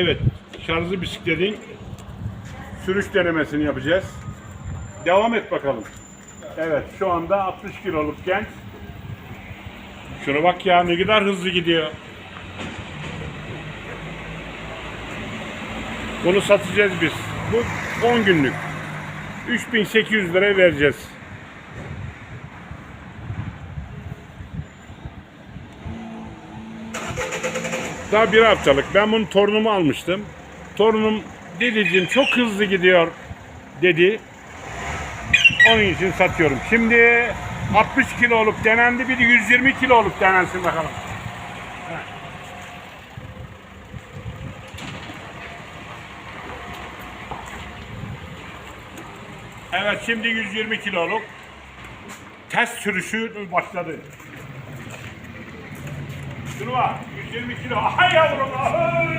Evet, şarjlı bisikletin sürüş denemesini yapacağız. Devam et bakalım. Evet, şu anda 60 kiloluk genç. Şuna bak ya ne kadar hızlı gidiyor. Bunu satacağız biz. Bu 10 günlük. 3800 liraya vereceğiz. Daha bir haftalık. Ben bunu torunumu almıştım. Torunum dedeciğim çok hızlı gidiyor dedi. Onun için satıyorum. Şimdi 60 kiloluk denendi bir de 120 kiloluk denensin bakalım. Evet şimdi 120 kiloluk test sürüşü başladı. Şunu var 120 kilo. Ay yavrum. ay!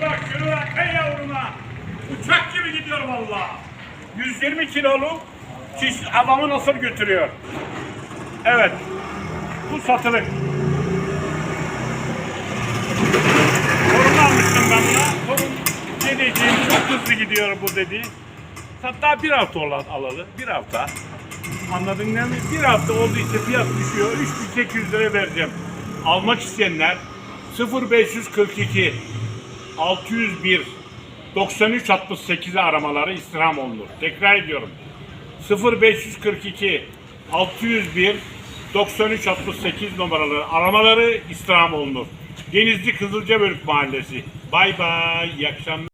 Bak şunu bak ey yavruma. Uçak gibi gidiyor valla. 120 kiloluk çiş adamı nasıl götürüyor? Evet. Bu satılık. Torun almıştım ben buna. Torun dedeciğim çok hızlı gidiyor bu dedi. Hatta bir hafta olan alalı. Bir hafta. Anladın mi? Bir hafta olduğu için fiyat düşüyor. 3800 lira vereceğim. Almak isteyenler 0542 601 93 68'e aramaları istirham olunur. Tekrar ediyorum. 0542 601 93 68 numaralı aramaları istirham olunur. Denizli Kızılcabölük Mahallesi. Bay bay. İyi akşamlar.